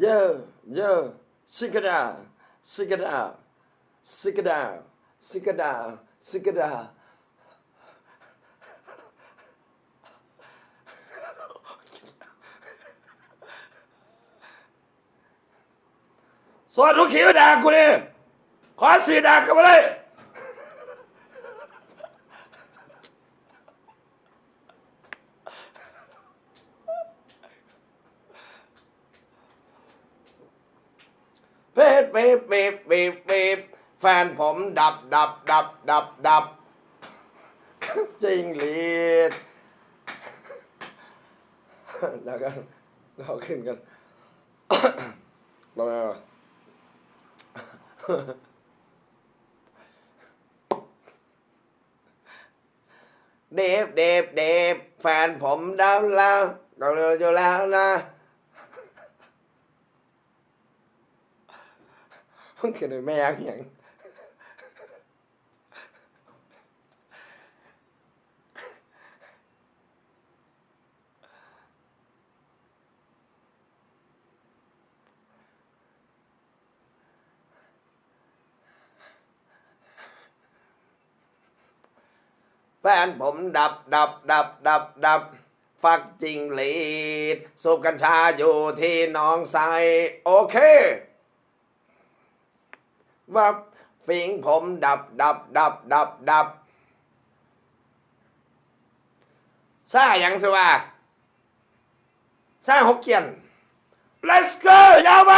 เยอะเยอะซิกดาซิกดาซิกดาซิกดาซิกดาสอนลูกขี้มาด่ากูเลยขอสีด่ากันมาเลยเป๊บเป๊บเป๊บเป๊บเป๊บแฟนผมดับดับดับดับดับจริงหลีดแล้วก็เราขึ้นกันเราไม่เอาเดฟเดฟเดฟแฟนผมดาวแล้วเราเร็วอยู่แล้วนะ่งเกิดแม่ยังอย่างแฟนผมดับดับดับดับดับ ฟักจริงหลีด สูบกัญชาอยู่ที่น้องไซโอเค วับฟิงผมดับดับดับดับดับซ่าอย่างสิวะซ่าหกเกียน let's go ยาวไป